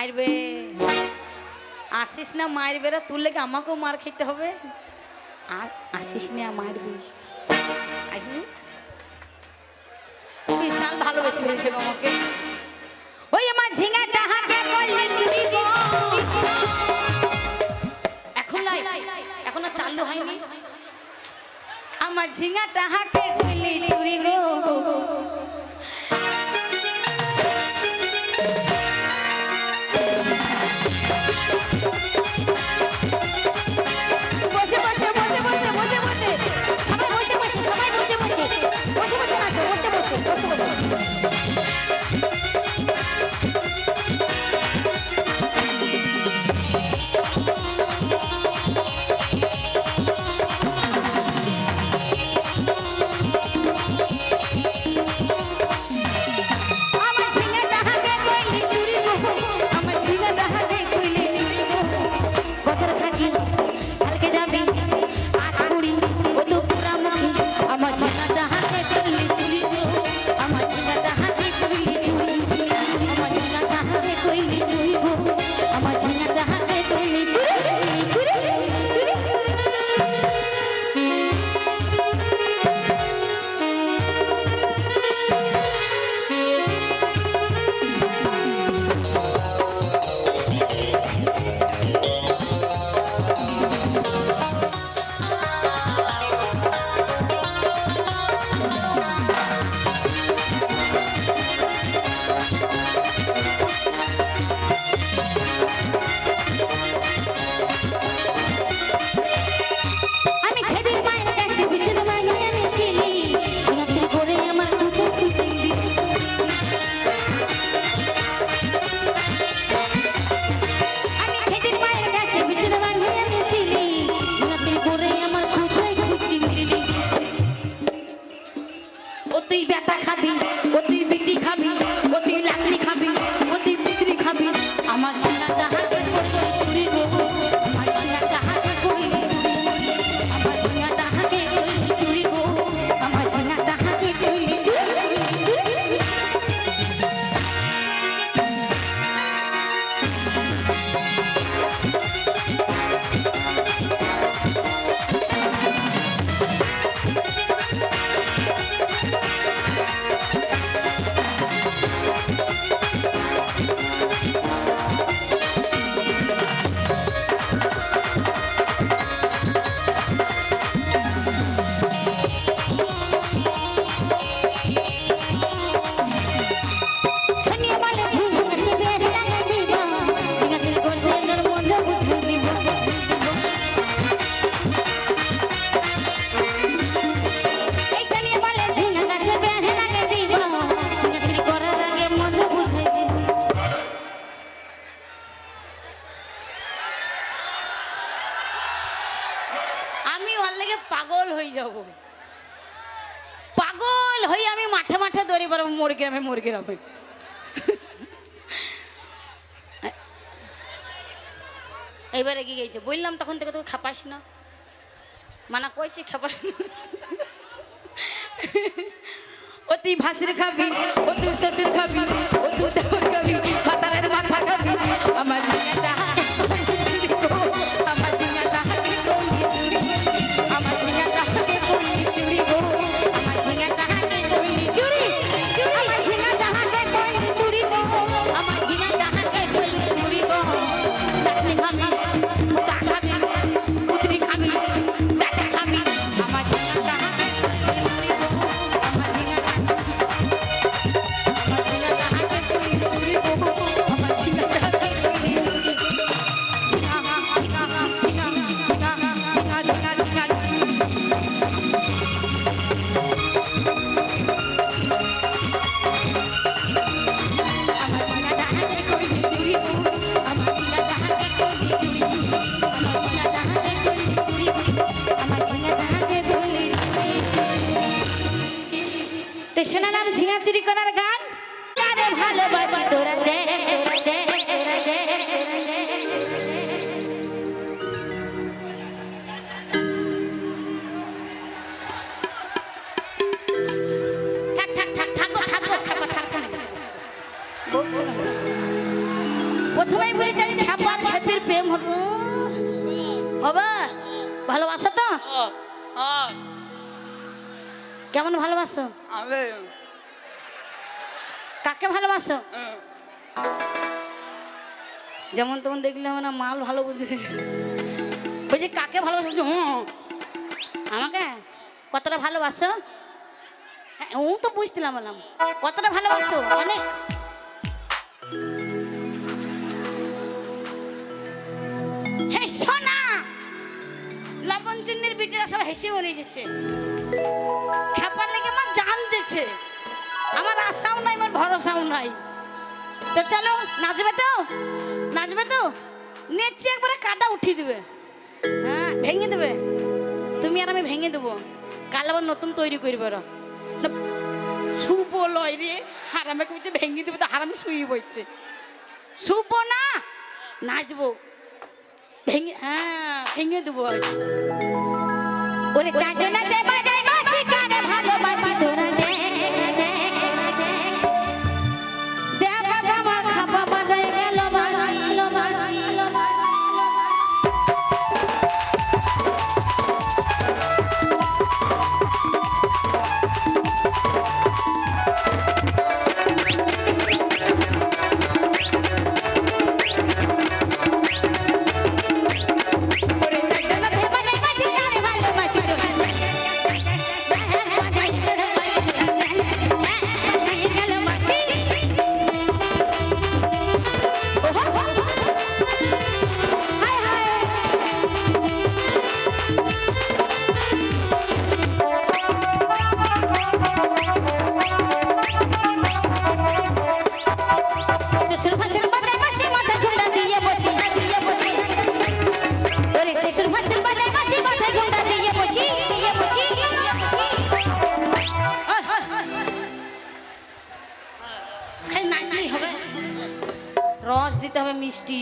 মারবে। আসিস না, মারবে রা। তুললে কি আমাকেও মার খেতে হবে। আর আসিস না, মারবে। আসবি বিশাল ভালোবেসে ফেলছে আমাকে। ওই আমার ঝিঙাটা হাতে এখন এখন আর চালু হয়নি। আমার ঝিঙাটা হাতে চুরি গো পাগল হয়ে আমি মাঠে মাঠে দৌড়ি পারব, মুরগি গ্রামে মুরগি গ্রামে এইবারে কি গেছে। বললাম তখন থেকে তোকে খাপাস না। মানে কইছি খাপাস ও তুই ভাসির খাবি, ও তুই শ্বশুর খাবি, ও তুই খাবি। প্রেম হলো হবে? ভালোবাসো তো? কেমন ভালোবাসো? কাকে ভালোবাসো? যেমন তেমন দেখলে মানে মাল ভালো বুঝে। বুঝি কাকে ভালোবাসো? হুম আমাকে? কতটা ভালোবাসো? হ্যাঁ ও তো বুঝছিলাম বললাম কতটা ভালোবাসো? অনেক। হে সোনা লবণ চিন্নির বিটিরা সব হেসে মরে যাচ্ছে খেপার লেগে আমার জান দিচ্ছে আমার আশাও নাই আমার ভরসাও নাই। তো চলো নাচবে তো? নাচবে তো? নেচে একবারে কাদা উঠিয়ে দেবে। হ্যাঁ ভেঙে দেবে। তুমি আর আমি ভেঙে দেবো। কাল আবার নতুন তৈরি করবে না, শুভ লয় রে। হারামে বলছে ভেঙে দেবে তো হারামে শুয়ে বইছে শুভ না? নাচবো। ভেঙে হ্যাঁ ভেঙে দেবো আজ। ওরে চাচনা দে বাজাই হবে? রস দিতে হবে মিষ্টি।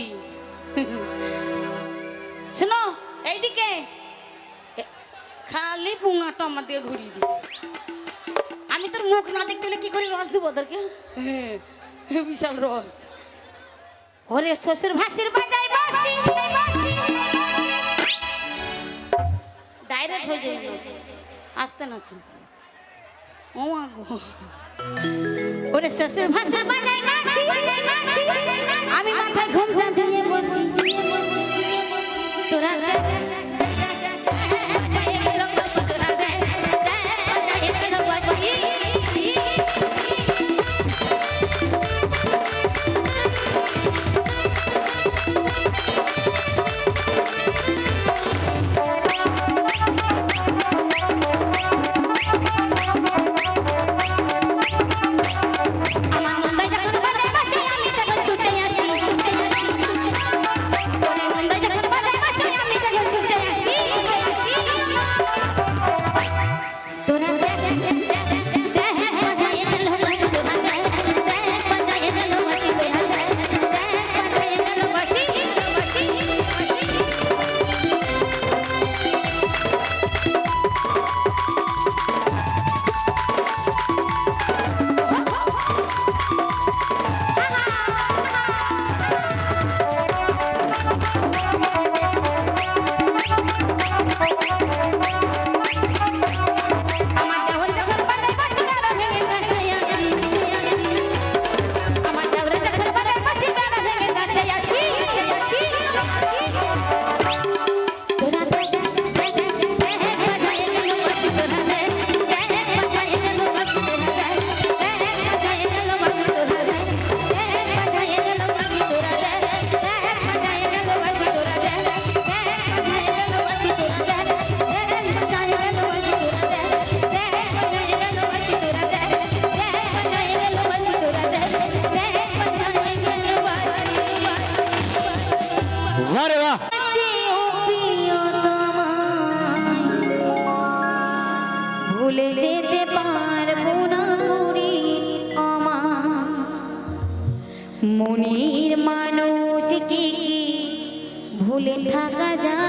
শোনো এইদিকে। খালি পুঙাটা আমার দিকে ঘুরিয়ে দিচ্ছে আমি তোর মুখ না দেখতে হলে কি করে রস দেবো হ্যাঁ, বিশাল রস। ওরে শ্বশুর ভাসির বাজাই বাসি ডাইরেক্ট হয়ে যাবে। আসতে না তো। ও ওরে শ্বশুর ভাসির বাজাই আমি মাথায় ঘুমটা ভুলে যেতে পারব না মরি আমার মনির মানুষ কি ভুলে থাকা যায়?